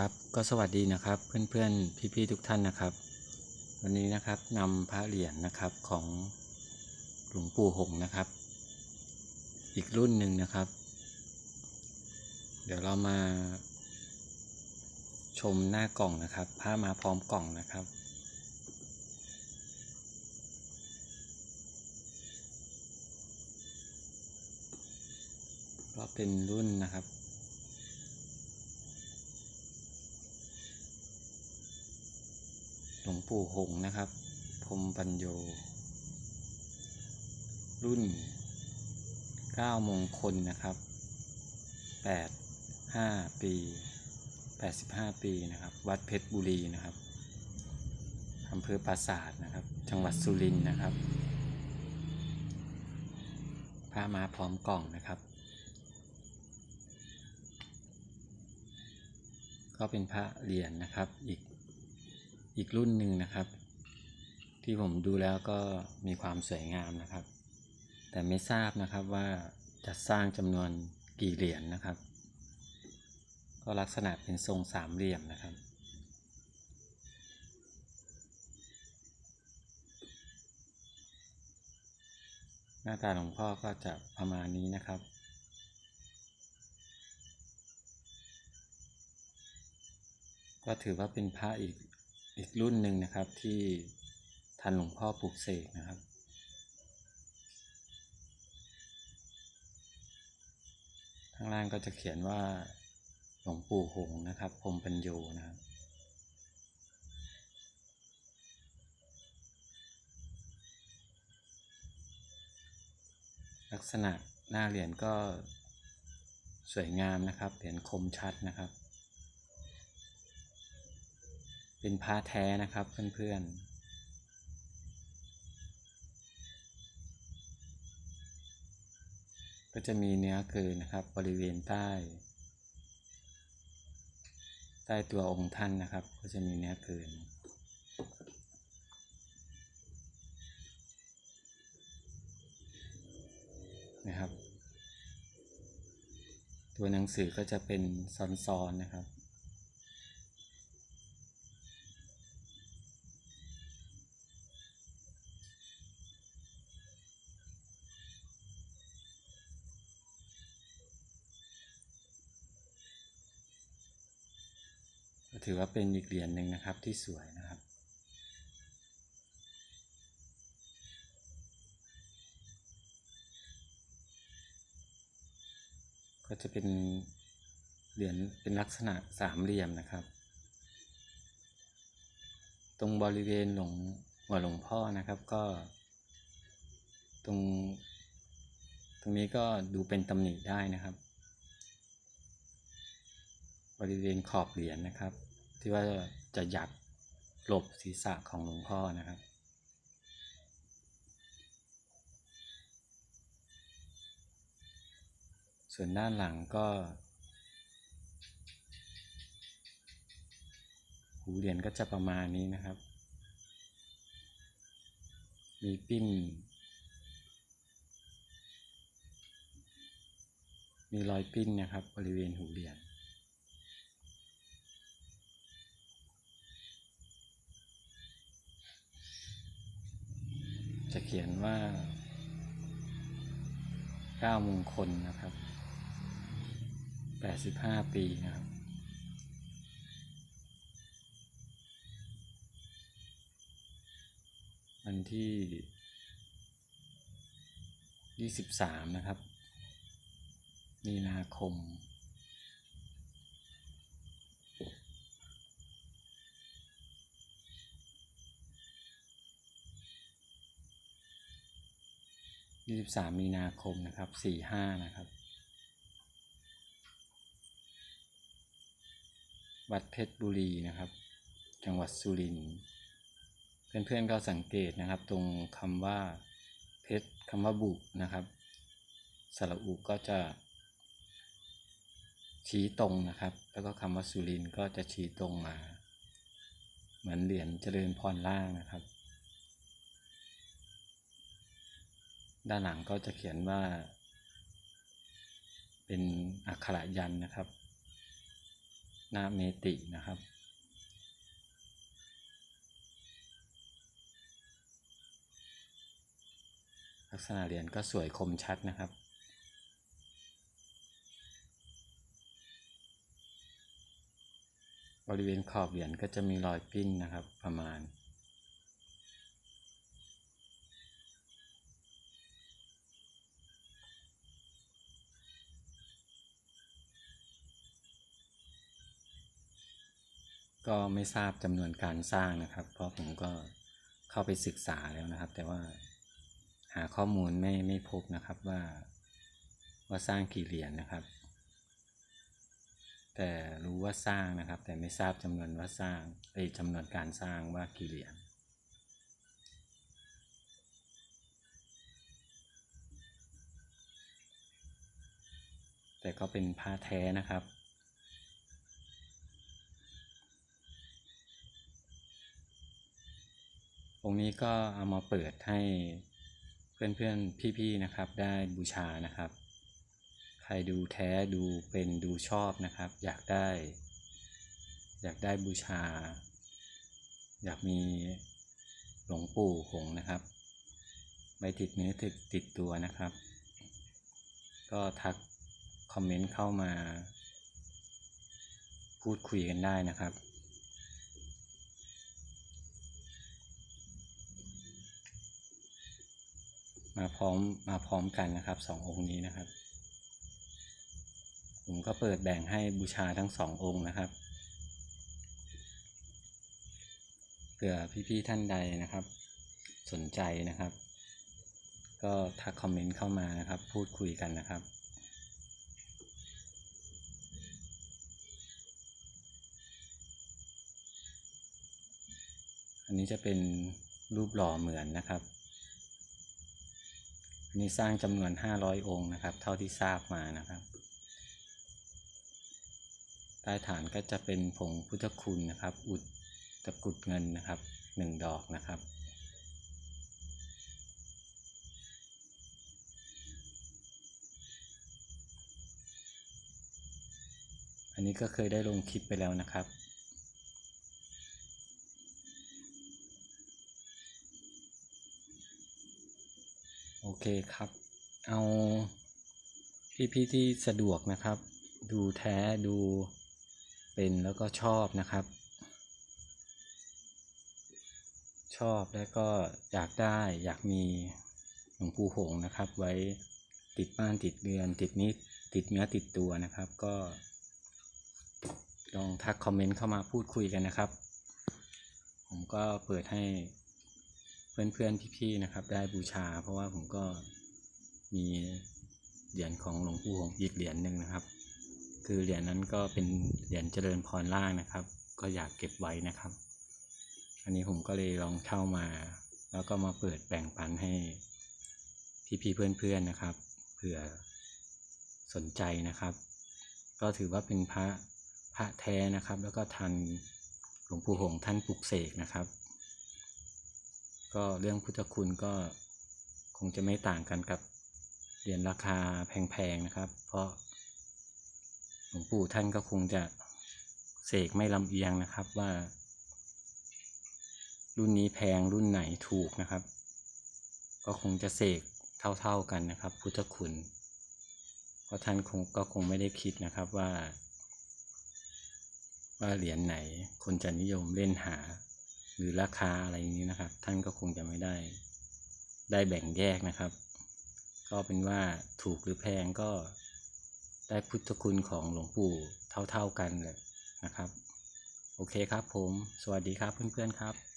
ครับก็สวัสดีนะครับเพื่อนๆพี่ๆทุกท่านนะครับ วันนี้นะครับนำพระเหรียญนะครับของหลวงปู่หงนะครับ อีกรุ่นหนึ่งนะครับ เดี๋ยวเรามาชมหน้ากล่องนะครับพระมาพร้อมกล่องนะครับ ก็เป็นรุ่นนะครับ หลวงปู่หงนะครับ พรมปัญโย รุ่น9มงคลนะครับ 8 5 ปี 85 ปีนะครับ วัดเพชรบุรีนะครับอำเภอปราสาทนะครับ จังหวัดสุรินทร์นะครับพามาพร้อมกล่องนะครับ ก็เป็นพระเหรียญนะครับอีก อีกรุ่นหนึ่งนะครับ ที่ผมดูแล้วก็มีความสวยงามนะครับ แต่ไม่ทราบนะครับว่าจะสร้างจำนวนกี่เหรียญนะครับ ก็ลักษณะเป็นทรงสามเหลี่ยมนะครับหน้าตาหลวงพ่อก็จะประมาณนี้นะครับ ก็ถือว่าเป็นพระอีก อีกรุ่นหนึ่งนะครับที่ทันหลวงพ่อปลูกเสกนะครับ ข้างล่างก็จะเขียนว่าหลวงปู่หงนะครับพรมปัญโยนะครับลักษณะหน้าเหรียญก็สวยงามนะครับ เหรียญคมชัดนะครับ เป็นพระแท้นะครับเพื่อนๆก็จะมีเนื้อเกินนะครับบริเวณใต้ ใต้ตัวองค์ท่านนะครับ ก็จะมีเนื้อเกิน นะครับ ตัวหนังสือก็จะเป็นซ้อนๆนะครับ ถือว่าเป็นอีกเหรียญหนึ่งนะครับที่สวยนะครับ ก็จะเป็นเหรียญเป็นลักษณะสามเหลี่ยมนะครับ ตรงบริเวณหลวงหัวหลวงพ่อนะครับก็ ตรง ตรงนี้ก็ดูเป็นตำหนิได้นะครับ บริเวณขอบเหรียญนะครับ ที่ว่าจะหยักหลบศีรษะของหลวงพ่อนะครับ ส่วนด้านหลังก็ หูเหรียญก็จะประมาณนี้นะครับ มีปิ้น มีรอยปิ้นนะครับบริเวณหูเหรียญ จะเขียนว่าเก้ามงคลนะครับแปดสิบห้าปีนะครับวันที่ยี่สิบสามนะครับ มีนาคม ยี่สิบสามมีนาคมนะครับสี่ห้านะครับ วัดเพชรบุรีนะครับ จังหวัดสุรินทร์เพื่อนๆก็สังเกตนะครับ ตรงคำว่าเพชรคำว่าบุนะครับสระอุก็จะ ชี้ตรงนะครับ แล้วก็คำว่าสุรินทร์ก็จะชี้ตรงมา เหมือนเหรียญเจริญพรล่างนะครับ ด้านหลังก็จะเขียนว่า เป็นอักขระยันนะครับ นาเมตินะครับ ลักษณะเหรียญก็สวยคมชัดนะครับบริเวณขอบเหรียญก็จะมีรอยปิ้นนะครับประมาณ ก็ไม่ทราบจำนวนการสร้างนะครับ เพราะผมก็เข้าไปศึกษาแล้วนะครับ แต่ว่าหาข้อมูลไม่ไม่พบนะครับว่าว่าสร้างกี่เหรียญนะครับ แต่รู้ว่าสร้างนะครับ แต่ไม่ทราบจำนวนว่าสร้างเอ้จำนวนการสร้างว่ากี่เหรียญแต่ก็เป็นผ้าแท้นะครับ องค์นี้ก็เอามาเปิดให้เพื่อนๆพี่ๆนะครับ ได้บูชานะครับ ใครดูแท้ดูเป็นดูชอบนะครับ อยากได้ อยากได้บูชา อยากมีหลวงปู่หงนะครับไว้ติดเนื้อติดติดตัวนะครับ ก็ทักคอมเมนต์เข้ามา พูดคุยกันได้นะครับ มาพร้อมมาพร้อมกันนะครับสององค์นี้นะครับ ผมก็เปิดแบ่งให้บูชาทั้งสององค์นะครับเผื่อพี่ๆท่านใดนะครับ สนใจนะครับ ก็ทักคอมเมนต์เข้ามานะครับ พูดคุยกันนะครับอันนี้จะเป็นรูปหล่อเหมือนนะครับ นี้สร้างจำนวน 500 องค์นะครับ เท่าที่ทราบมานะครับ ใต้ฐานก็จะเป็นผงพุทธคุณนะครับ อุดตะกุดเงินนะครับหนึ่งดอกนะครับอันนี้ก็เคยได้ลงคลิปไปแล้วนะครับ โอเคครับ เอาพี่ๆที่สะดวกนะครับ ดูแท้ดูเป็นแล้วก็ชอบนะครับ ชอบแล้วก็อยากได้อยากมีหลวงปู่หงนะครับ ไว้ติดบ้านติดเรือน ติดนิดติดเนื้อติดตัวนะครับ ก็ลองทักคอมเมนต์เข้ามาพูดคุยกันนะครับ ผมก็เปิดให้ เพื่อนๆพี่ๆนะครับ ได้บูชา เพราะว่าผมก็มีเหรียญของหลวงปู่หงอีกเหรียญหนึ่งนะครับ คือเหรียญนั้นก็เป็นเหรียญเจริญพรล่างนะครับ ก็อยากเก็บไว้นะครับ อันนี้ผมก็เลยลองเช่ามา แล้วก็มาเปิดแบ่งปันให้พี่ๆเพื่อนๆนะครับเผื่อสนใจนะครับ ก็ถือว่าเป็นพระพระแท้นะครับ แล้วก็ทันหลวงปู่หงท่านปลุกเสกนะครับ ก็เรื่องพุทธคุณก็คงจะไม่ต่างกันกับเหรียญราคาแพงๆนะครับ เพราะหลวงปู่ท่านก็คงจะเสกไม่ลำเอียงนะครับว่า รุ่นนี้แพงรุ่นไหนถูกนะครับ ก็คงจะเสกเท่าๆกันนะครับ พุทธคุณเพราะท่านคงก็คงไม่ได้คิดนะครับว่า ว่าเหรียญไหนคนจะนิยมเล่นหา รือราคาอะไรนี้นะครับ ท่านก็คงจะไม่ได้ ได้แบ่งแยกนะครับ ก็เป็นว่าถูกหรือแพงก็ได้พุทธคุณของหลวงปู่เท่าๆกันเลยนะครับ โอเคครับผม สวัสดีครับเพื่อนๆครับ